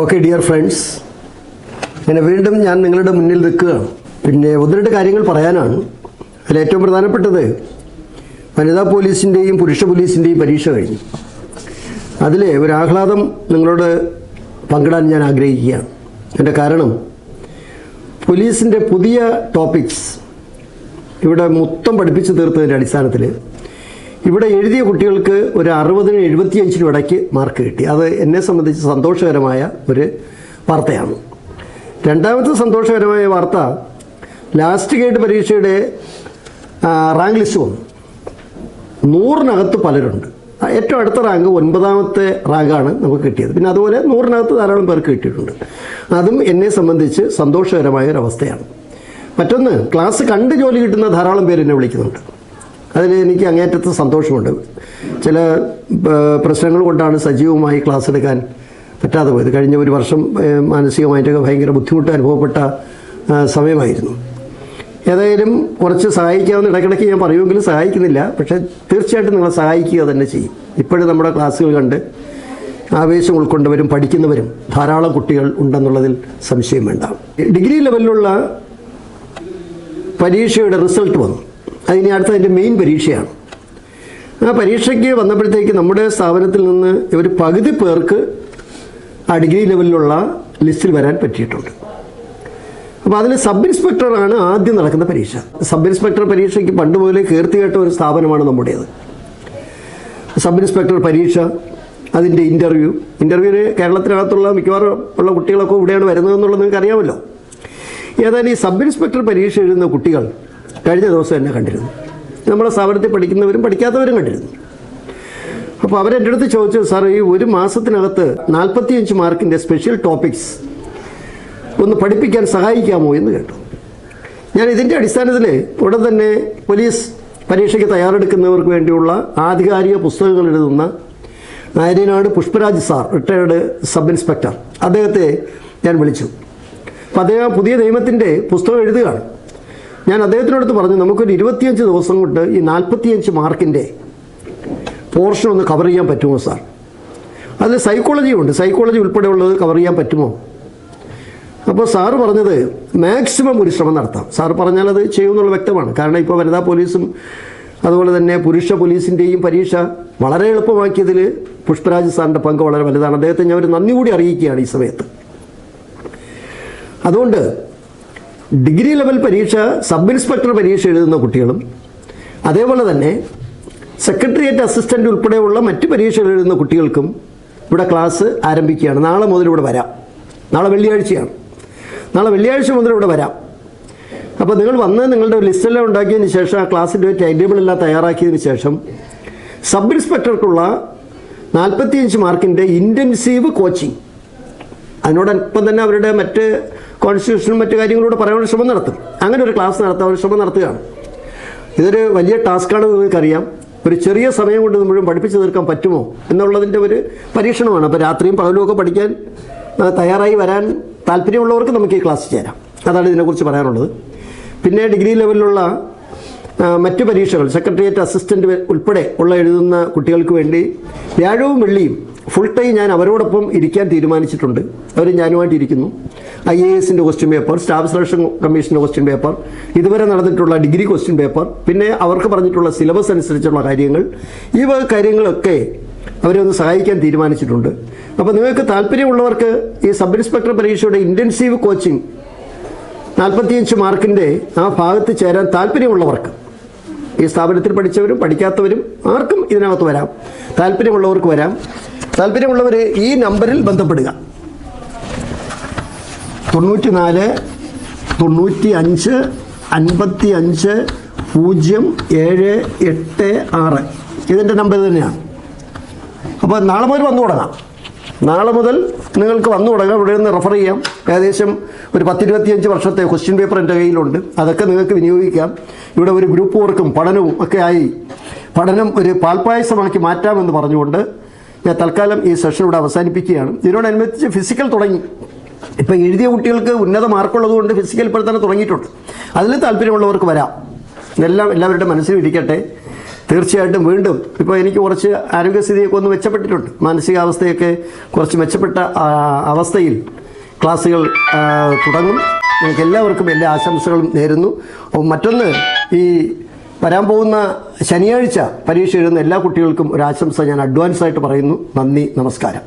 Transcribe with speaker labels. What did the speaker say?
Speaker 1: Okay dear friends അങ്ങനെ വീണ്ടും ഞാൻ നിങ്ങളുടെ മുന്നിൽ നിൽക്കുകയാണ് പിന്നെ ഒന്ന് രണ്ട് കാര്യങ്ങൾ പറയാനാണ്. അതിൽ ഏറ്റവും പ്രധാനപ്പെട്ടത് വനിതാ പോലീസിന്റെയും പുരുഷ പോലീസിന്റെയും പരീക്ഷ കഴിഞ്ഞു. അതിൽ ഒരു ആഹ്ലാദം നിങ്ങളോട് പങ്കിടാൻ ഞാൻ ആഗ്രഹിക്കുകയാണ്. എന്റെ കാരണം പോലീസിന്റെ പുതിയ ടോപ്പിക്സ് ഇവിടെ മൊത്തം പഠിപ്പിച്ചു തീർത്തതിന്റെ അടിസ്ഥാനത്തിൽ ഇവിടെ എഴുതിയ കുട്ടികൾക്ക് ഒരു അറുപതിനും എഴുപത്തിയഞ്ചിനും ഇടയ്ക്ക് മാർക്ക് കിട്ടി. അത് എന്നെ സംബന്ധിച്ച് സന്തോഷകരമായ ഒരു വാർത്തയാണ്. രണ്ടാമത്തെ സന്തോഷകരമായ വാർത്ത ലാസ്റ്റ് ഗേഡ് പരീക്ഷയുടെ റാങ്ക് ലിസ്റ്റ് വന്നു. നൂറിനകത്ത് പലരുണ്ട്. ഏറ്റവും അടുത്ത റാങ്ക് ഒൻപതാമത്തെ റാങ്കാണ് നമുക്ക് കിട്ടിയത്. പിന്നെ അതുപോലെ നൂറിനകത്ത് ധാരാളം പേർക്ക് കിട്ടിയിട്ടുണ്ട്. അതും എന്നെ സംബന്ധിച്ച് സന്തോഷകരമായ ഒരു അവസ്ഥയാണ്. മറ്റൊന്ന് ക്ലാസ് കണ്ട് ജോലി കിട്ടുന്ന ധാരാളം പേര് എന്നെ വിളിക്കുന്നുണ്ട്. അതിൽ എനിക്ക് അങ്ങേറ്റത്തെ സന്തോഷമുണ്ട്. ചില പ്രശ്നങ്ങൾ കൊണ്ടാണ് സജീവമായി ക്ലാസ് എടുക്കാൻ പറ്റാതെ പോയത്. കഴിഞ്ഞ ഒരു വർഷം മാനസികമായിട്ടൊക്കെ ഭയങ്കര ബുദ്ധിമുട്ട് അനുഭവപ്പെട്ട സമയമായിരുന്നു. ഏതായാലും കുറച്ച് സഹായിക്കാവുന്ന ഇടയ്ക്കിടയ്ക്ക് ഞാൻ പറയുമെങ്കിലും സഹായിക്കുന്നില്ല. പക്ഷേ തീർച്ചയായിട്ടും നിങ്ങളെ സഹായിക്കുക തന്നെ ചെയ്യും. ഇപ്പോഴും നമ്മുടെ ക്ലാസ്സുകൾ കണ്ട് ആവേശം ഉൾക്കൊണ്ടവരും പഠിക്കുന്നവരും ധാരാളം കുട്ടികൾ ഉണ്ടെന്നുള്ളതിൽ സംശയം വേണ്ട. ഡിഗ്രി ലെവലിലുള്ള പരീക്ഷയുടെ റിസൾട്ട് വന്നു. അതിന് അടുത്ത അതിന്റെ മെയിൻ പരീക്ഷയാണ്. ആ പരീക്ഷയ്ക്ക് വന്നപ്പോഴത്തേക്ക് നമ്മുടെ സ്ഥാപനത്തിൽ നിന്ന് ഇവർ പകുതി പേർക്ക് ആ ഡിഗ്രി ലെവലിലുള്ള ലിസ്റ്റിൽ വരാൻ പറ്റിയിട്ടുണ്ട്. അപ്പോൾ അതിൽ സബ് ഇൻസ്പെക്ടറാണ് ആദ്യം നടക്കുന്ന പരീക്ഷ. സബ് ഇൻസ്പെക്ടർ പരീക്ഷയ്ക്ക് പണ്ട് മുതലേ കീർത്തി കേട്ട ഒരു സ്ഥാപനമാണ് നമ്മുടേത്. സബ് ഇൻസ്പെക്ടർ പരീക്ഷ അതിന്റെ ഇന്റർവ്യൂ ഇന്റർവ്യൂവിന് കേരളത്തിനകത്തുള്ള മിക്കവാറും ഉള്ള കുട്ടികളൊക്കെ ഇവിടെയാണ് വരുന്നതെന്നുള്ളത് നിങ്ങൾക്ക് അറിയാമല്ലോ ഏതായാലും ഈ സബ് ഇൻസ്പെക്ടർ പരീക്ഷ എഴുതുന്ന കുട്ടികൾ കഴിഞ്ഞ ദിവസം എന്നെ കണ്ടിരുന്നു. നമ്മളെ സ്ഥാപനത്തിൽ പഠിക്കുന്നവരും പഠിക്കാത്തവരും കണ്ടിരുന്നു. അപ്പോൾ അവരെന്റെ അടുത്ത് ചോദിച്ചു സാർ ഈ ഒരു മാസത്തിനകത്ത് നാൽപ്പത്തിയഞ്ച് മാർക്കിന്റെ സ്പെഷ്യൽ ടോപ്പിക്സ് ഒന്ന് പഠിപ്പിക്കാൻ സഹായിക്കാമോ? എന്ന് കേട്ടു. ഞാൻ ഇതിന്റെ അടിസ്ഥാനത്തിൽ ഉടൻ തന്നെ പോലീസ് പരീക്ഷയ്ക്ക് തയ്യാറെടുക്കുന്നവർക്ക് വേണ്ടിയുള്ള ആധികാരിക പുസ്തകങ്ങൾ എഴുതുന്ന Naryanad Pushparaj sir retired sub inspector അദ്ദേഹത്തെ ഞാൻ വിളിച്ചു. അപ്പോൾ അദ്ദേഹം പുതിയ നിയമത്തിന്റെ പുസ്തകം എഴുതുകയാണ്. ഞാൻ അദ്ദേഹത്തിനടുത്ത് പറഞ്ഞു നമുക്കൊരു ഇരുപത്തിയഞ്ച് ദിവസം കൊണ്ട് ഈ നാൽപ്പത്തിയഞ്ച് മാർക്കിന്റെ പോർഷൻ ഒന്ന് കവർ ചെയ്യാൻ പറ്റുമോ സാർ? അതിൽ സൈക്കോളജി ഉണ്ട്. സൈക്കോളജി ഉൾപ്പെടെയുള്ളത് കവർ ചെയ്യാൻ പറ്റുമോ? അപ്പോൾ സാറ് പറഞ്ഞത് മാക്സിമം ഒരു ശ്രമം നടത്താം. സാറ് പറഞ്ഞാൽ അത് ചെയ്യുമെന്നുള്ള വ്യക്തമാണ്. കാരണം ഇപ്പോൾ വനിതാ പോലീസും അതുപോലെ തന്നെ പുരുഷ പോലീസിന്റെയും പരീക്ഷ വളരെ എളുപ്പമാക്കിയതിൽ പുഷ്പരാജ് സാറിന്റെ പങ്ക് വളരെ വലുതാണ്. അദ്ദേഹത്തെ ഞാൻ ഒരു നന്ദി കൂടി അറിയിക്കുകയാണ് ഈ സമയത്ത്. അതുകൊണ്ട് ഡിഗ്രി ലെവൽ പരീക്ഷ സബ് ഇൻസ്പെക്ടർ പരീക്ഷ എഴുതുന്ന കുട്ടികളും അതേപോലെ തന്നെ സെക്രട്ടേറിയറ്റ് അസിസ്റ്റന്റ് ഉൾപ്പെടെയുള്ള മറ്റ് പരീക്ഷകൾ എഴുതുന്ന കുട്ടികൾക്കും ഇവിടെ ക്ലാസ് ആരംഭിക്കുകയാണ്. നാളെ മുതൽ ഇവിടെ വരാം. നാളെ വെള്ളിയാഴ്ചയാണ്. നാളെ വെള്ളിയാഴ്ച മുതൽ ഇവിടെ വരാം. അപ്പോൾ നിങ്ങൾ വന്ന് നിങ്ങളുടെ ലിസ്റ്റെല്ലാം ഉണ്ടാക്കിയതിന് ശേഷം ആ ക്ലാസ്സിന്റെ ടൈം ടേബിൾ എല്ലാം തയ്യാറാക്കിയതിന് ശേഷം സബ് ഇൻസ്പെക്ടർക്കുള്ള നാൽപ്പത്തിയഞ്ച് മാർക്കിന്റെ ഇന്റൻസീവ് കോച്ചിങ്. അതിനോടൊപ്പം തന്നെ അവരുടെ മറ്റ് കോൺസ്റ്റിറ്റ്യൂഷനും മറ്റു കാര്യങ്ങളൂടെ പറയാനുള്ള ശ്രമം നടത്തും. അങ്ങനെ ഒരു ക്ലാസ് നടത്താൻ ഒരു ശ്രമം നടത്തുകയാണ്. ഇതൊരു വലിയ ടാസ്ക്കാണെന്ന് നിങ്ങൾക്കറിയാം. ഒരു ചെറിയ സമയം കൊണ്ട് മുഴുവൻ പഠിപ്പിച്ചു തീർക്കാൻ പറ്റുമോ എന്നുള്ളതിന്റെ ഒരു പരീക്ഷണമാണ്. അപ്പോൾ രാത്രിയും പകലുമൊക്കെ പഠിക്കാൻ തയ്യാറായി വരാൻ താല്പര്യമുള്ളവർക്ക് നമുക്ക് ഈ ക്ലാസ് ചേരാം. അതാണ് ഇതിനെക്കുറിച്ച് പറയാനുള്ളത്. പിന്നെ ഡിഗ്രി ലെവലിലുള്ള മറ്റ് പരീക്ഷകൾ സെക്രട്ടേറിയറ്റ് അസിസ്റ്റന്റ് ഉൾപ്പെടെ ഉള്ള എഴുതുന്ന കുട്ടികൾക്ക് വേണ്ടി വ്യാഴവും വെള്ളിയും ഫുൾ ടൈം ഞാൻ അവരോടൊപ്പം ഇരിക്കാൻ തീരുമാനിച്ചിട്ടുണ്ട്. അവർ ഞാനുമായിട്ട് ഇരിക്കുന്നു. ഐ എ എസിന്റെ ക്വസ്റ്റ്യൻ പേപ്പർ സ്റ്റാഫ് സെലക്ഷൻ കമ്മീഷന്റെ ക്വസ്റ്റ്യൻ പേപ്പർ ഇതുവരെ നടന്നിട്ടുള്ള ഡിഗ്രി ക്വസ്റ്റ്യൻ പേപ്പർ പിന്നെ അവർക്ക് പറഞ്ഞിട്ടുള്ള സിലബസ് അനുസരിച്ചുള്ള കാര്യങ്ങൾ. ഈ വക കാര്യങ്ങളൊക്കെ അവരെ ഒന്ന് സഹായിക്കാൻ തീരുമാനിച്ചിട്ടുണ്ട്. അപ്പോൾ നിങ്ങൾക്ക് താല്പര്യമുള്ളവർക്ക് ഈ സബ് ഇൻസ്പെക്ടർ പരീക്ഷയുടെ ഇന്റൻസീവ് കോച്ചിങ് നാൽപ്പത്തിയഞ്ച് മാർക്കിന്റെ ആ ഭാഗത്ത് ചേരാൻ താല്പര്യമുള്ളവർക്ക് ഈ സ്ഥാപനത്തിൽ പഠിച്ചവരും പഠിക്കാത്തവരും ആർക്കും ഇതിനകത്ത് വരാം. താല്പര്യമുള്ളവർക്ക് വരാം. താല്പര്യമുള്ളവർ ഈ നമ്പറിൽ ബന്ധപ്പെടുക. തൊണ്ണൂറ്റി നാല് തൊണ്ണൂറ്റി അഞ്ച് അൻപത്തി അഞ്ച് പൂജ്യം ഏഴ് എട്ട് ആറ്. ഇതിന്റെ നമ്പർ തന്നെയാണ്. അപ്പോൾ നാളെ മുതൽ വന്നു തുടങ്ങാം. നാളെ മുതൽ നിങ്ങൾക്ക് വന്നു തുടങ്ങാം. ഇവിടെ നിന്ന് റെഫർ ചെയ്യാം. ഏകദേശം ഒരു പത്തിരുപത്തിയഞ്ച് വർഷത്തെ ക്വസ്റ്റ്യൻ പേപ്പർ എന്റെ കയ്യിലുണ്ട്. അതൊക്കെ നിങ്ങൾക്ക് വിനിയോഗിക്കാം. ഇവിടെ ഒരു ഗ്രൂപ്പ് വർക്കും പഠനവും ഒക്കെ ആയി. പഠനം ഒരു പാൽപ്പായസമാക്കി മാറ്റാമെന്ന് പറഞ്ഞുകൊണ്ട് ഞാൻ തൽക്കാലം ഈ സെഷൻ ഇവിടെ അവസാനിപ്പിക്കുകയാണ്. ഇതിനോടനുബന്ധിച്ച് ഫിസിക്കൽ തുടങ്ങി. ഇപ്പം എഴുതിയ കുട്ടികൾക്ക് ഉന്നത മാർക്കുള്ളത് കൊണ്ട് ഫിസിക്കൽ ഇപ്പോൾ തന്നെ തുടങ്ങിയിട്ടുണ്ട്. അതിൽ താല്പര്യമുള്ളവർക്ക് വരാം. ഇതെല്ലാം എല്ലാവരുടെ മനസ്സിൽ ഇരിക്കട്ടെ. തീർച്ചയായിട്ടും വീണ്ടും ഇപ്പോൾ എനിക്ക് കുറച്ച് ആരോഗ്യസ്ഥിതിയൊക്കെ ഒന്ന് മെച്ചപ്പെട്ടിട്ടുണ്ട്. മാനസികാവസ്ഥയൊക്കെ കുറച്ച് മെച്ചപ്പെട്ട അവസ്ഥയിൽ ക്ലാസ്സുകൾ തുടങ്ങും. നിങ്ങൾക്ക് എല്ലാവർക്കും എല്ലാ ആശംസകളും നേരുന്നു. മറ്റൊന്ന് ഈ വരാൻ പോകുന്ന ശനിയാഴ്ച പരീക്ഷ എഴുതുന്ന എല്ലാ കുട്ടികൾക്കും ഒരു ആശംസ ഞാൻ അഡ്വാൻസ് ആയിട്ട് പറയുന്നു. നന്ദി നമസ്കാരം.